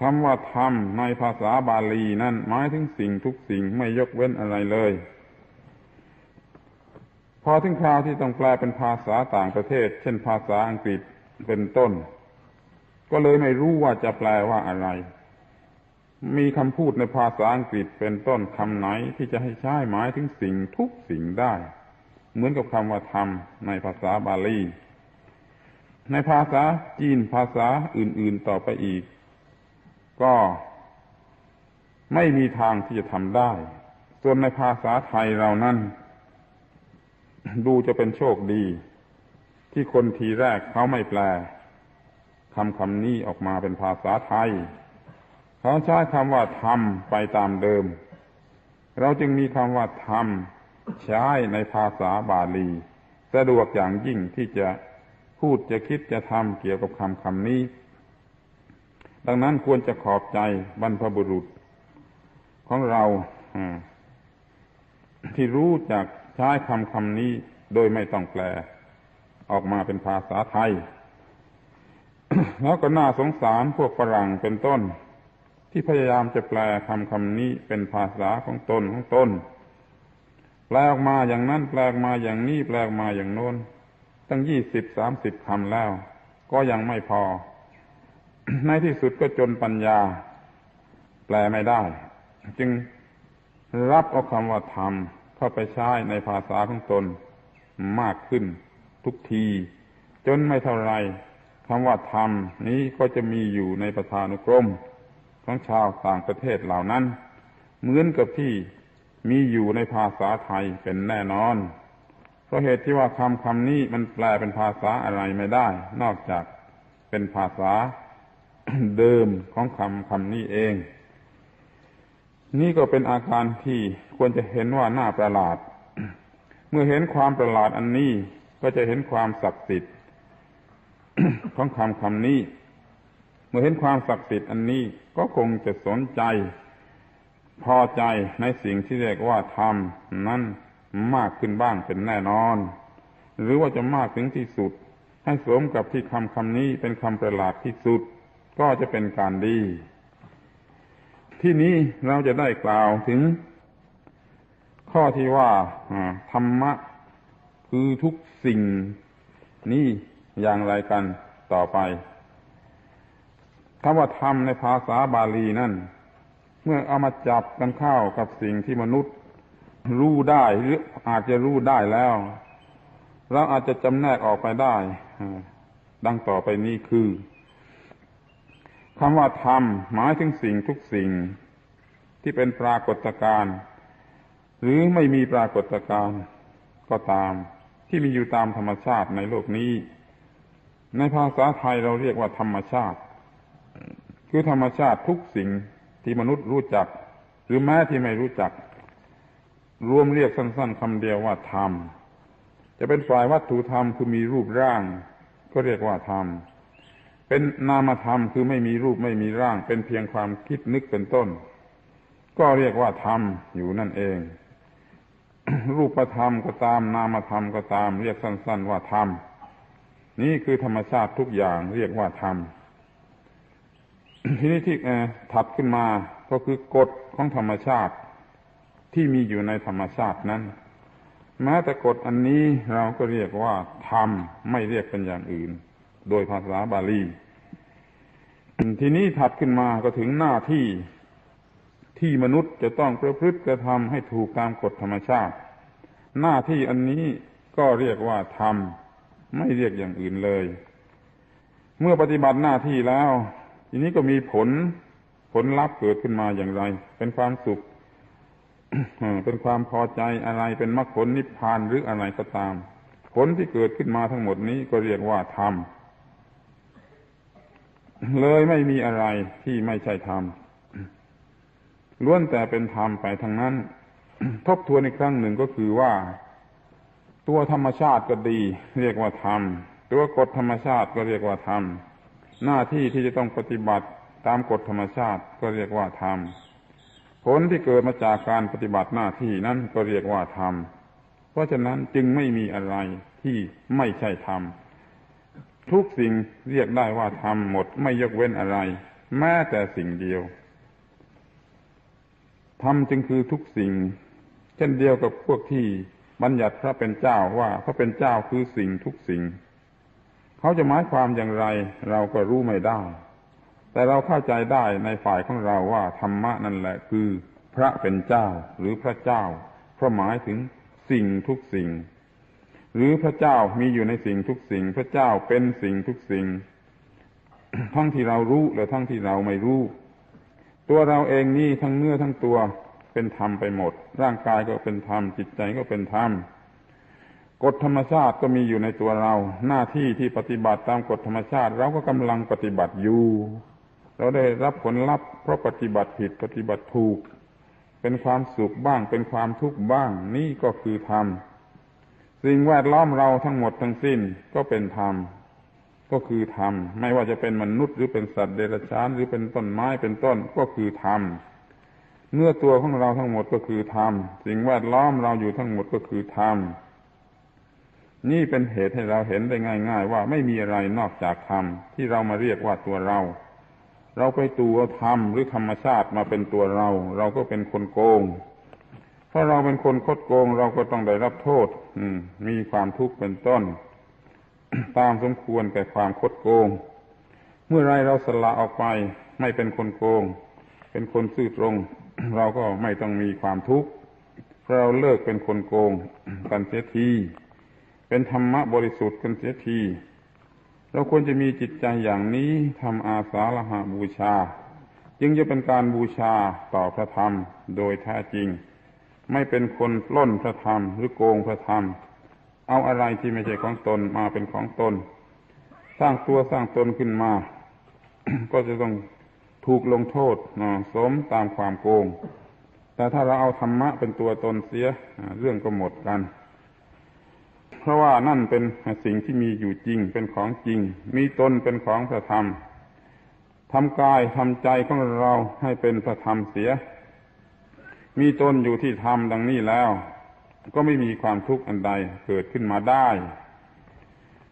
คำว่าธรรมในภาษาบาลีนั่นหมายถึงสิ่งทุกสิ่งไม่ยกเว้นอะไรเลย พอถึงคราวที่ต้องแปลเป็นภาษาต่างประเทศ เช่นภาษาอังกฤษเป็นต้น ก็เลยไม่รู้ว่าจะแปลว่าอะไร มีคำพูดในภาษาอังกฤษเป็นต้นคำไหนที่จะให้ใช้หมายถึงสิ่งทุกสิ่งได้ เหมือนกับคำว่าธรรมในภาษาบาลีในภาษาจีนภาษาอื่นๆต่อไปอีก ก็ไม่มีทางที่จะทำได้ ส่วนในภาษาไทยเรานั้น ดูจะเป็นโชคดี ที่คนทีแรกเขาไม่แปลคำคำนี้ออกมาเป็นภาษาไทย เขาใช้คำว่าธรรมไปตามเดิม เราจึงมีคำว่าธรรมใช้ในภาษาบาลี สะดวกอย่างยิ่งที่จะพูดจะคิดจะทำเกี่ยวกับคำคำนี้ ดังนั้นควรจะขอบใจบรรพบุรุษของเราที่รู้จักใช้คำคำนี้โดยไม่ต้องแปล ออกมาเป็นภาษาไทย แล้วก็น่าสงสารพวกฝรั่งเป็นต้น ที่พยายามจะแปลคำคำนี้เป็นภาษาของตนของตนแปลออกมาอย่างนั้นแปลออกมาอย่างนี้แปลออกมาอย่างโน้น ตั้งยี่สิบสามสิบคำแล้ว ก็ยังไม่พอ ในที่สุดก็จนปัญญา แปลไม่ได้ จึงรับเอาคำว่าธรรมเข้าไปใช้ในภาษาของตนมากขึ้นทุกที จนไม่เท่าไรคำว่าธรรมนี้ก็จะมีอยู่ในประธานุกรม ของชาวต่างประเทศเหล่านั้น เหมือนกับที่มีอยู่ในภาษาไทยเป็นแน่นอน เพราะเหตุที่ว่าคำคำนี้มันแปลเป็นภาษาอะไรไม่ได้ นอกจากเป็นภาษา เดิมของคำคำนี้เอง นี่ก็เป็นอาการที่ควรจะเห็นว่าน่าประหลาด เมื่อเห็นความประหลาดอันนี้ก็จะเห็นความศักดิ์สิทธิ์ของคำคำนี้ เมื่อเห็นความศักดิ์สิทธิ์อันนี้ก็คงจะสนใจ พอใจในสิ่งที่เรียกว่าธรรมนั้นมากขึ้นบ้างเป็นแน่นอน หรือว่าจะมากถึงที่สุด ให้สมกับที่คำคำนี้เป็นคำประหลาดที่สุด ก็จะเป็นการดี ที่นี้เราจะได้กล่าวถึง ข้อที่ว่าธรรมะคือทุกสิ่งนี้อย่างไรกันต่อไปคำว่าธรรมในภาษาบาลีนั่น เมื่อเอามาจับกันเข้ากับสิ่งที่มนุษย์รู้ได้หรืออาจจะรู้ได้แล้ว เราอาจจะจำแนกออกไปได้ ดังต่อไปนี้คือ คำว่าธรรมหมายถึงสิ่งทุกสิ่งที่เป็นปรากฏการณ์หรือไม่มีปรากฏการณ์ก็ตาม ที่มีอยู่ตามธรรมชาติในโลกนี้ ในภาษาไทยเราเรียกว่าธรรมชาติ คือธรรมชาติทุกสิ่งที่มนุษย์รู้จัก หรือแม้ที่ไม่รู้จัก รวมเรียกสั้น ๆคำเดียวว่าธรรมจะเป็นฝ่ายวัตถุธรรมคือมีรูปร่าง ก็เรียกว่าธรรม เป็นนามธรรมคือไม่มีรูปไม่มีร่าง เป็นเพียงความคิดนึกเป็นต้น ก็เรียกว่าธรรมอยู่นั่นเอง รูปธรรมก็ตามนามธรรมก็ตาม เรียกสั้น ๆ ว่าธรรมนี่คือธรรมชาติทุกอย่างเรียกว่าธรรมทีนี้ที่ถัดขึ้นมาก็คือกฎของธรรมชาติที่มีอยู่ในธรรมชาตินั้นแม้แต่กฎอันนี้เราก็เรียกว่าธรรมไม่เรียกเป็นอย่างอื่น โดยภาษาบาลีทีนี้ถัดขึ้นมาก็ถึงหน้าที่ที่มนุษย์จะต้องประพฤติกระทำให้ถูกตามกฎธรรมชาติ หน้าที่อันนี้ก็เรียกว่าธรรม ไม่เรียกอย่างอื่นเลย เมื่อปฏิบัติหน้าที่แล้ว ทีนี้ก็มีผลผลลัพธ์เกิดขึ้นมาอย่างไร เป็นความสุข เป็นความพอใจอะไรเป็นมรรคผลนิพพานหรืออะไรก็ตาม ผลที่เกิดขึ้นมาทั้งหมดนี้ก็เรียกว่าธรรม เลยไม่มีอะไรที่ไม่ใช่ธรรมล้วนแต่เป็นธรรมไปทั้งนั้น ทบทวนอีกครั้งหนึ่งก็คือว่า ตัวธรรมชาติก็ดี เรียกว่าธรรม ตัวกฎธรรมชาติก็เรียกว่าธรรม หน้าที่ที่จะต้องปฏิบัติตามกฎธรรมชาติก็เรียกว่าธรรม ผลที่เกิดมาจากการปฏิบัติหน้าที่นั้นก็เรียกว่าธรรม เพราะฉะนั้นจึงไม่มีอะไรที่ไม่ใช่ธรรม ทุกสิ่งเรียกได้ว่าธรรมหมดไม่ยกเว้นอะไร แม้แต่สิ่งเดียวธรรมจึงคือทุกสิ่ง เช่นเดียวกับพวกที่บัญญัติพระเป็นเจ้าว่าพระเป็นเจ้าคือสิ่งทุกสิ่ง เขาจะหมายความอย่างไร เราก็รู้ไม่ได้ แต่เราเข้าใจได้ในฝ่ายของเราว่าธรรมะนั่นแหละคือ พระเป็นเจ้าหรือพระเจ้าเพราะหมายถึงสิ่งทุกสิ่ง หรือพระเจ้ามีอยู่ในสิ่งทุกสิ่ง พระเจ้าเป็นสิ่งทุกสิ่ง ทั้งที่เรารู้และทั้งที่เราไม่รู้ ตัวเราเองนี่ทั้งเนื้อทั้งตัวเป็นธรรมไปหมด ร่างกายก็เป็นธรรมจิตใจก็เป็นธรรมกฎธรรมชาติก็มีอยู่ในตัวเรา หน้าที่ที่ปฏิบัติตามกฎธรรมชาติเราก็กำลังปฏิบัติอยู่ เราได้รับผลลัพธ์เพราะปฏิบัติผิดปฏิบัติถูก เป็นความสุขบ้าง เป็นความทุกข์บ้าง นี่ก็คือธรรม สิ่งแวดล้อมเราทั้งหมดทั้งสิ้นก็เป็นธรรม ก็คือธรรม ไม่ว่าจะเป็นมนุษย์หรือเป็นสัตว์เดรัจฉานหรือเป็นต้นไม้เป็นต้นก็คือธรรมเนื้อตัวของเราทั้งหมดก็คือธรรม สิ่งแวดล้อมเราอยู่ทั้งหมดก็คือธรรม นี่เป็นเหตุให้เราเห็นได้ง่าย ๆ ว่าไม่มีอะไรนอกจากธรรมที่เรามาเรียกว่าตัวเรา เราไปตัวธรรมหรือธรรมชาติมาเป็นตัวเรา เราก็เป็นคนโกง ถ้าเราเป็นคนคดโกงเราก็ต้องได้รับโทษ อืม มีความทุกข์เป็นต้น ตามสมควรแก่ความคดโกง เมื่อไรเราสละออกไป ไม่เป็นคนโกง เป็นคนซื่อตรง เราก็ไม่ต้องมีความทุกข์เพราะเราเลิกเป็นคนโกงกันเสียทีเป็นธรรมะบริสุทธิ์กันเสียที เราควรจะมีจิตใจอย่างนี้ทำอาสาละหบูชา จึงจะเป็นการบูชาต่อพระธรรมโดยแท้จริง ไม่เป็นคนปล้นพระธรรมหรือโกงพระธรรม เอาอะไรที่ไม่ใช่ของตนมาเป็นของตน สร้างตัวสร้างตนขึ้นมา ก็จะต้องถูกลงโทษสมตามความโกง แต่ถ้าเราเอาธรรมะเป็นตัวตนเสียเรื่องก็หมดกัน เพราะว่านั่นเป็นสิ่งที่มีอยู่จริงเป็นของจริง มีตนเป็นของพระธรรมทำกายทำใจของเราให้เป็นพระธรรมเสีย มีตนอยู่ที่ธรรมดังนี้แล้ว ก็ไม่มีความทุกข์อันใดเกิดขึ้นมาได้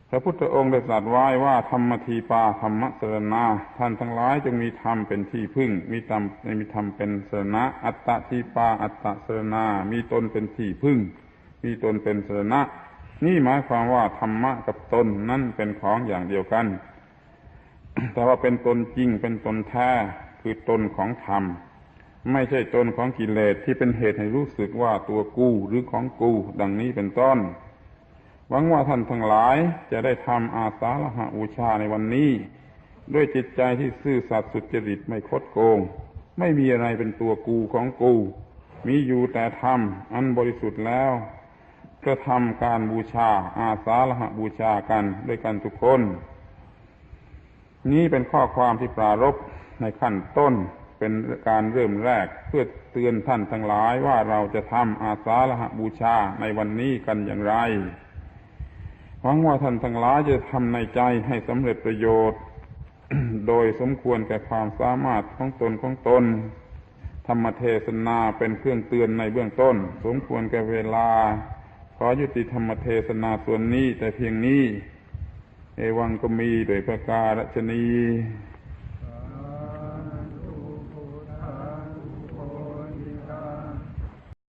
พระพุทธองค์ได้ตรัสไว้ว่าธรรมทีปาธรรมสรณาท่านทั้งหลายจงมีธรรมเป็นที่พึ่ง มีธรรมมีธรรมเป็นสรณะ อัตตะทีปาอัตตะสรณา มีตนเป็นที่พึ่ง มีตนเป็นสรณะ นี่หมายความว่าธรรมะกับตนนั่นเป็นของอย่างเดียวกัน แต่ว่าเป็นตนจริงเป็นตนแท้คือตนของธรรม ไม่ใช่ตนของกิเลสที่เป็นเหตุให้รู้สึกว่าตัวกูหรือของกูดังนี้เป็นต้น หวังว่าท่านทั้งหลายจะได้ทำอาสาละหะบูชาในวันนี้ ด้วยจิตใจที่ซื่อสัตย์สุจริตไม่คดโกง ไม่มีอะไรเป็นตัวกูของกู มีอยู่แต่ธรรมอันบริสุทธิ์แล้วกระทำการบูชาอาสาละหะบูชากันด้วยกันทุกคน นี้เป็นข้อความที่ปรารบในขั้นต้น เป็นการเริ่มแรกเพื่อเตือนท่านทั้งหลายว่าเราจะทำอาสาละหบูชาในวันนี้กันอย่างไรหวังว่าท่านทั้งหลายจะทำในใจให้สำเร็จประโยชน์ โดยสมควรแก่ความสามารถของตนของตน ธรรมเทศนาเป็นเครื่องเตือนในเบื้องต้น สมควรแก่เวลา ขอยุติธรรมเทศนาส่วนนี้แต่เพียงนี้ เอวังก็มีโดยประการชนี